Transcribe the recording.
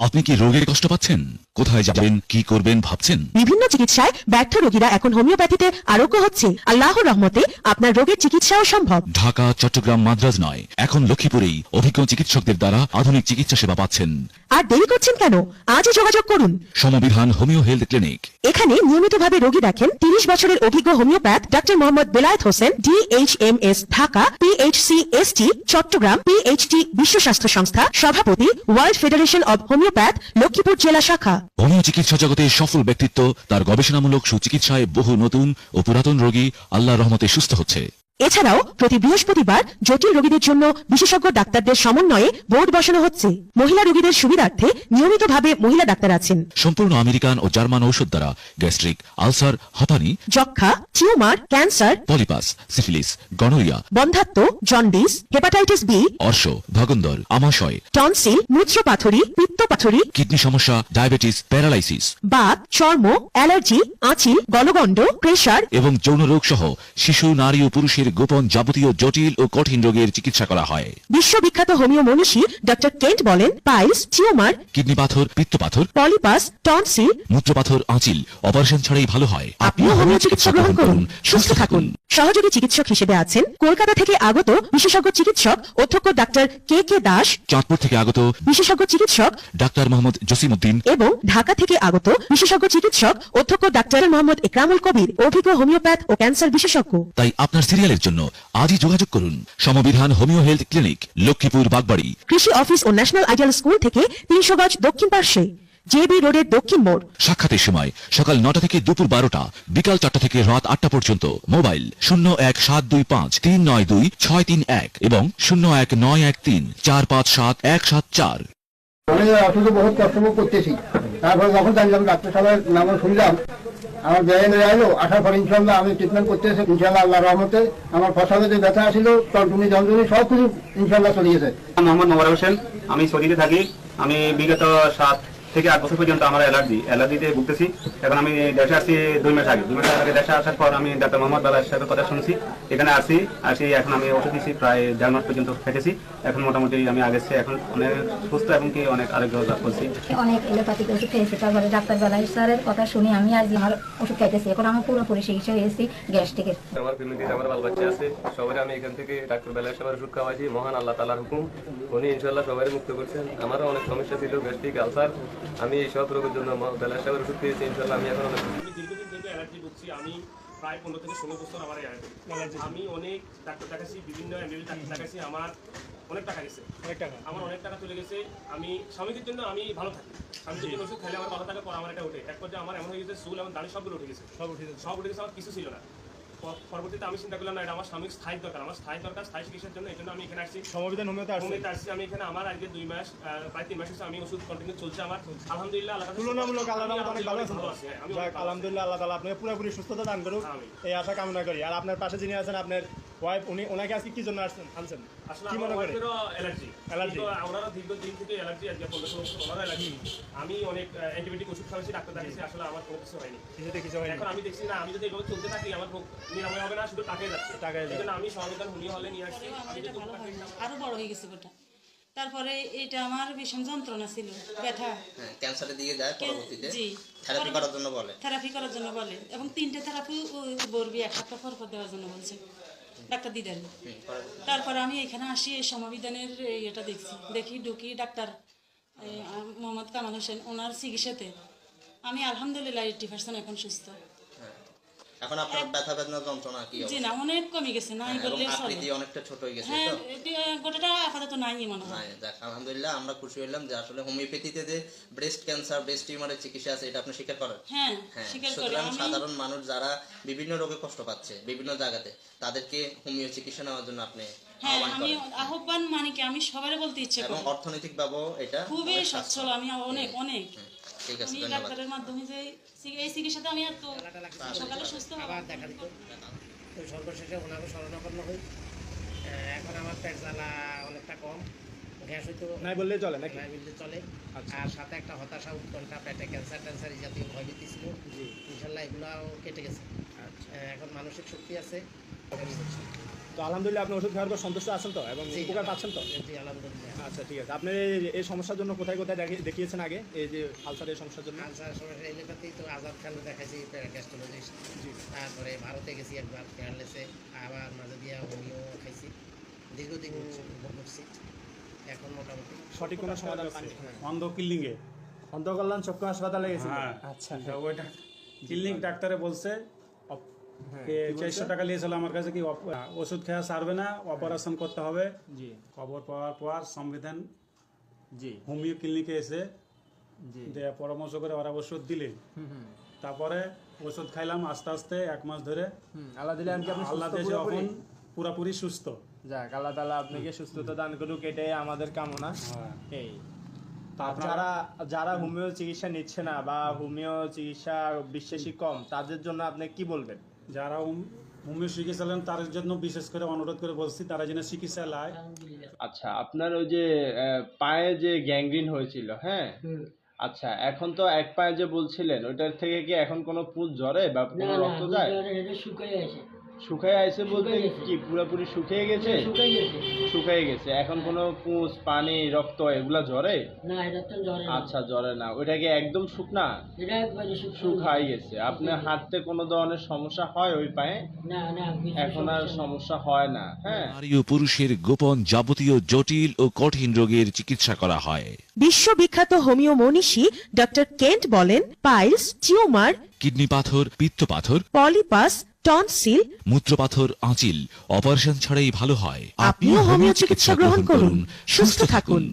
আপনি কি রোগের কষ্ট পাচ্ছেন? কোথায় যাবেন কি করবেন ভাবছেন? বিভিন্ন চিকিৎসায় ব্যর্থ রোগীরা এখন হোমিওপ্যাথিতে আরোগ্য হচ্ছে। আল্লাহর রহমতে আপনার রোগের চিকিৎসাও সম্ভব। ঢাকা চট্টগ্রাম মাদ্রাজ নয় এখন লক্ষ্মীপুরেই অভিজ্ঞ চিকিৎসকদের দ্বারা আধুনিক চিকিৎসা সেবা পাচ্ছেন। আর দেরি করছেন কেন? আজই যোগাযোগ করুন। Samabidhan homeo health clinic. এখানে নিয়মিতভাবে রোগী দেখেন তিরিশ বছরের অভিজ্ঞ homeopath doctor Mohammad Belayet Hossain DHMS Dhaka PHC ST Chittagong PHT বিশ্ব স্বাস্থ্য সংস্থা সভাপতি world federation of homeopath, Laxmipur জেলা শাখা। হোমিও চিকিৎসা জগতে সফল ব্যক্তিত্ব, তার গবেষণামূলক সুচিকিৎসায় বহু নতুন ও পুরাতন রোগী আল্লাহ রহমতে সুস্থ হচ্ছে। এছাড়াও প্রতি বৃহস্পতিবার জটিল রোগীদের জন্য বিশেষজ্ঞ ডাক্তারদের সমন্বয়ে বোর্ড বসানো হচ্ছে। মহিলা রোগীদের সুবিধার্থে নিয়মিতভাবে মহিলা ডাক্তার আছেন। সম্পূর্ণ আমেরিকান ও জার্মান ঔষধ দ্বারা গ্যাস্ট্রিক আলসার হাঁপানি যক্ষা tumour cancer polypus syphilis gonorrhoea বন্ধাত্ম jaundice hepatitis B অর্শ ভগন্দর আমাশয় টনসিল মূত্রপাথড়ী পিত্তপাথড়ী কিডনি সমস্যা ডায়াবেটিস প্যারালাইসিস বাত চর্ম অ্যালার্জি আঁচি গলগণ্ড প্রেশার এবং যৌন রোগ সহ শিশু নারী ও পুরুষের গোপন যাবতীয় জটিল ও কঠিন রোগের চিকিৎসা করা হয়। বিশ্ববিখ্যাত হোমিও মনীষী ডক্টর কেন্ট বলেন পাইলস টিউমার কিডনি পাথর পিত্ত পাথর পলিপাস টনসিল মূত্রপাথর আঁচিল অপারেশন ছাড়াই ভালো হয়। আপনিও হোমিও চিকিৎসা গ্রহণ করুন। সুস্থ থাকুন। সহযোগী চিকিৎসক হিসেবে আছেন কলকাতা থেকে আগত বিশেষজ্ঞ চিকিৎসক অধ্যক্ষ doctor K K Das Chandpur থেকে আগত বিশেষজ্ঞ চিকিৎসক ডাক্তার মোহাম্মদ জসিমউদ্দিন এবং ঢাকা থেকে আগত বিশেষজ্ঞ চিকিৎসক অধ্যক্ষ ডাক্তার মোহাম্মদ ইকরামুল কবির অভিজ্ঞ হোমিওপ্যাথ ও ক্যান্সার বিশেষজ্ঞ। তাই আপনার সিরিয়ালের জন্য আজই যোগাযোগ করুন। Samabidhan homeo health clinic Laxmipur Bagbari. কৃষি অফিস ও ন্যাশনাল আইডিয়াল স্কুল থেকে তিনশো গজ দক্ষিণ পার্শ্বে জেবি রোডের দক্ষিণ মোড়। সাক্ষাতের সময় সকাল নটা থেকে দুপুর বারোটা বিকাল চারটা থেকে রাত আটটা পর্যন্ত মোবাইল শূন্য এক সাত দুই পাঁচ তিন নয় দুই ছয় তিন এক এবং শূন্য এক নয় এক তিন চার পাঁচ সাত এক সাত চার। আমি অসুস্থ বহুত কষ্ট করতেছি। তারপরে যখন জানলাম ডাক্তার সাহেবের নাম শুনলাম আমার ব্যায়াম এলো আসার পর ইনশাল্লাহ আমি ট্রিটমেন্ট করতে এসে ইনশাল্লাহ আল্লাহ রহমতে আমার ফসলে যে ব্যথা আসিল টলটুনি জমজুনি সব কিছু ইনশাল্লাহ চলে গেছে। মোহাম্মদ নওয়ার হোসেন, আমি সৌদিতে থাকি। আমি বিগত সাত থেকে আট বছর পর্যন্ত আমার অ্যালার্জি অ্যালার্জিতে ভুগতেছি। এখন আমি দেশে আসছি দুই মাস আগে। দুই মাস আগে দেশে আসার পর আমি ডাক্তার মোহাম্মদ বাবার সাথে কথা শুনছি। এখানে আসি আসি এখন আমি ওষুধ দিচ্ছি প্রায় দেড় মাস পর্যন্ত খেটেছি। এখন মোটামুটি আমি চেয়ে এখন অনেক সুস্থ এবং কি অনেক আরোগ্য লাভ করছি। অনেক এলোপ্যাথিক ওষুধ খেয়েছি। তারপরে ডাক্তার বেলায় স্যারের কথা শুনে আমি আজ আমার ওষুধ খাইতেছি এখন আমার পুরোপুরি চিকিৎসা হয়েছি গ্যাস্ট্রিকের আমার ফ্যামিলিতে আমার বাল বাচ্চা আছে। সবাই আমি এখান থেকে ডাক্তার বেলায় সবার ওষুধ খাওয়াছি মহান আল্লাহ তালার হুকুম। উনি ইনশাল্লাহ সবাই মুক্ত করছেন। আমারও অনেক সমস্যা ছিল গ্যাস্ট্রিক আলসার আমি এই সব রোগের জন্য বেলায় সবার ওষুধ খেয়েছি ইনশাল্লাহ আমি এখন অনেক আমি দীর্ঘদিন থেকে অ্যালার্জি ভুগছি। আমি প্রায় পনেরো থেকে ষোলো বছর আমার অ্যালার্জি আমি অনেক ডাক্তার দেখাচ্ছি বিভিন্ন এমবিবি ডাক্তার দেখাচ্ছি আমার অনেক টাকা গেছে। অনেক টাকা। আমার অনেক টাকা চলে গেছে। আমি স্বামীদের জন্য আমি ভালো থাকি। স্বামীদের জন্য ওষুধ খেলে আমার ভালো থাকে পর আমার এটা ওঠে। এক পর্যায়ে আমার এমন হয়ে গেছে চুল এবং দাড়ি সবগুলো উঠে গেছে। সব উঠে গেছে। সব উঠে গেছে আমার কিছু ছিল না। পরবর্তীতে আমি চিন্তা করলাম না এটা আমার স্বামীর স্থায়ী দরকার আমার স্থায়ী দরকার স্থায়ী চিকিৎসার জন্য এই জন্য আমি এখানে আসছি। সমবিধান হোমিওতে আসছে হোমিওতে আসছি আমি এখানে আমার আজকে দুই মাস প্রায় তিন মাস হচ্ছে আমি ওষুধ কন্টিনিউ চলছে আমার। আলহামদুলিল্লাহ আল্লাহ তুলনামূলক আল্লাহ অনেক ভালো আছি। আলহামদুলিল্লাহ আল্লাহ তালা আপনাকে পুরোপুরি সুস্থতা দান করুক। এই আশা কামনা করি। আর আপনার পাশে যিনি আছেন আপনার ওয়াইফ উনি ওনাকে আজকে কি জন্য আসছেন? আনছেন? আসলে কি মনে করে অ্যালার্জি অ্যালার্জি। ওনারা দীর্ঘদিন থেকে অ্যালার্জি আজকে পনেরো ষোলো বছর ওনারও অ্যালার্জি আমি অনেক অ্যান্টিবায়োটিক ওষুধ খাওয়াচ্ছি ডাক্তার দেখাচ্ছি আসলে আমার কোনো কিছু হয়নি। কিছুতে কিছু হয়নি। এখন আমি দেখছি না আমি যদি এভাবে চলতে থাকি আমার রোগ নিরাময় হবে না শুধু টাকায় যাচ্ছে। টাকায় যাচ্ছে। আমি হলে নিয়ে আসছি। আরও বড় হয়ে গেছে ওটা তারপরে এটা আমার ভীষণ যন্ত্রণা ছিল ব্যথা। হ্যাঁ, ক্যান্সারের দিকে যায় পরবর্তীতে। জি। থেরাপি করার জন্য বলে। থেরাপি করার জন্য বলে। এবং তিনটে থেরাপি বলবি এক সপ্তাহ পর পর দেওয়ার জন্য বলছে। ডাক্তার দিদার তারপর আমি এখানে আসি, এই সমাবিধানের এটা দেখছি। দেখি, ঢুকি ডাক্তার মোহাম্মদ কামাল হোসেন, ওনার চিকিৎসাতে। আমি আলহামদুলিল্লাহ এইটি পার্সেন্ট এখন সুস্থ। এখন আপনার ব্যথা বেদনা যন্ত্রণা কি জি না অনেক কমে গেছে নাই হ্যাঁ, বললে সব আকৃতি অনেকটা ছোট হয়ে গেছে হ্যাঁ তো? হ্যাঁ গোটাটা আপাতত নাই মনে হয়। হ্যাঁ, যাক, আলহামদুলিল্লাহ আমরা খুশি হলাম যে আসলে হোমিওপ্যাথিতে যে ব্রেস্ট ক্যান্সার ব্রেস্ট টিউমারের চিকিৎসা আছে এটা আপনি স্বীকার করেন? হ্যাঁ হ্যাঁ স্বীকার করি। আমি সাধারণ মানুষ যারা বিভিন্ন রোগে কষ্ট পাচ্ছে বিভিন্ন জায়গাতে তাদেরকে হোমিও চিকিৎসা নেওয়ার জন্য আপনি হ্যাঁ আহ্বান আমি আহ্বান মানে কি আমি সবারই বলতে ইচ্ছে এবং করি। অর্থনৈতিক ভাবেও এটা খুবই সচ্ছল আমি অনেক অনেক। ঠিক আছে আমি ধন্যবাদ। ডাক্তারের মাধ্যমে যে এই চিকিৎসাতে আমি এত সকালে সুস্থ হব দেখা দিত। তো সর্বশেষে ওনাকে স্মরণাপন্ন হই। এখন আমার পেট জ্বালা অনেকটা কম। গ্যাস হয়তো নাই বললেই চলে নাকি? নাই বললে চলে। আর সাথে একটা হতাশা উৎকণ্ঠা পেটে ক্যান্সার ট্যান্সার এই জাতীয় ভয়ভীতি ছিল। ইনশাল্লাহ এগুলাও কেটে গেছে। এখন মানসিক শক্তি আছে। তো আলহামদুলিল্লাহ আপনি ওষুধ খাওয়ার পর সন্তুষ্ট আছেন তো এবং। উপকার পাচ্ছেন তো? আলহামদুলিল্লাহ। আচ্ছা ঠিক আছে। আপনি এই- এই সমস্যার জন্য কোথায় কোথায় দেখি- দেখিয়েছেন আগে? এই যে আলসারের সমস্যার জন্য? আলসার সমস্যা এলাকাতেই তো আজাদ খান দেখাইছি গ্যাস্ট্রোলজিস্ট তারপরে ভারতে গেছি একবার কেয়ারলেসে আবার মাঝে দিয়া হোমিও খাইছি। দীর্ঘদিন ভুগছি এখন মোটামুটি সঠিক কোনো সমাধান পাননি? অন্ধ কিল্লিংয়ে অন্তকল্যাণ চক্ষু হাসপাতালে গেছি হ্যাঁ। আচ্ছা। ওইটা ক্লিনিক ডাক্তারে বলছে চারশো টাকা নিয়েছিল আমার কাছে কি ওষুধ খাওয়া সারবে না? অপারেশন করতে হবে। জি। খবর পাওয়ার পর সংবিধান জি। হোমিও ক্লিনিকে এসে দেয়া পরামর্শ করে ওরা ওষুধ দিলে। তারপরে ওষুধ খাইলাম আস্তে আস্তে এক মাস ধরে। আল্লাহ দিলে আল্লাহ দেশে? এখন পুরাপুরি সুস্থ। যাক আল্লাহ তালা আপনাকে সুস্থতা দান করুক এটাই আমাদের কামনা। হ্যাঁ। এই। যারা যারা হোমিও চিকিৎসা নিচ্ছে না বা হোমিও চিকিৎসা বিশ্বাসী কম তাদের জন্য আপনি কি বলবেন? যারা হোম- হোমিও চিকিৎসা নেন তার জন্য বিশেষ করে অনুরোধ করে বলছি তারা যেন চিকিৎসা লায়। আচ্ছা আপনার ওই যে আহ, পায়ে যে গ্যাংগ্রিন হয়েছিল হ্যাঁ? আচ্ছা এখন তো এক পায়ে যে বলছিলেন ওইটার থেকে কি এখন কোনো পুঁজ জ্বরে বা কোনো রক্ত যায়? শুকায় আছে বলতে কি? পুরোপুরি শুকিয়ে গেছে? শুকিয়ে গেছে। এখন কোনো পুঁজ পানি রক্ত এগুলা জ্বরে না এটা তো জ্বরে আচ্ছা জ্বরে না। ওইটা কি একদম শুকনা? এটা একবারে শুকাই গেছে। আপনার হাঁটতে কোনো ধরনের সমস্যা হয় ওই পায়ে? না না এখন আর সমস্যা হয় না হ্যাঁ? নারী ও পুরুষের গোপন যাবতীয় জটিল ও কঠিন রোগের চিকিৎসা করা হয়। বিশ্ববিখ্যাত হোমিও মনীষী ডক্টর কেন্ট বলেন পাইলস টিউমার কিডনি পাথর পিত্ত পাথর পলিপাস টনসিল মূত্রপাথর আঁচিল। অপারেশন ছাড়াই ভালো হয়। আপনিও হোমিও চিকিৎসা গ্রহণ করুন। সুস্থ থাকুন।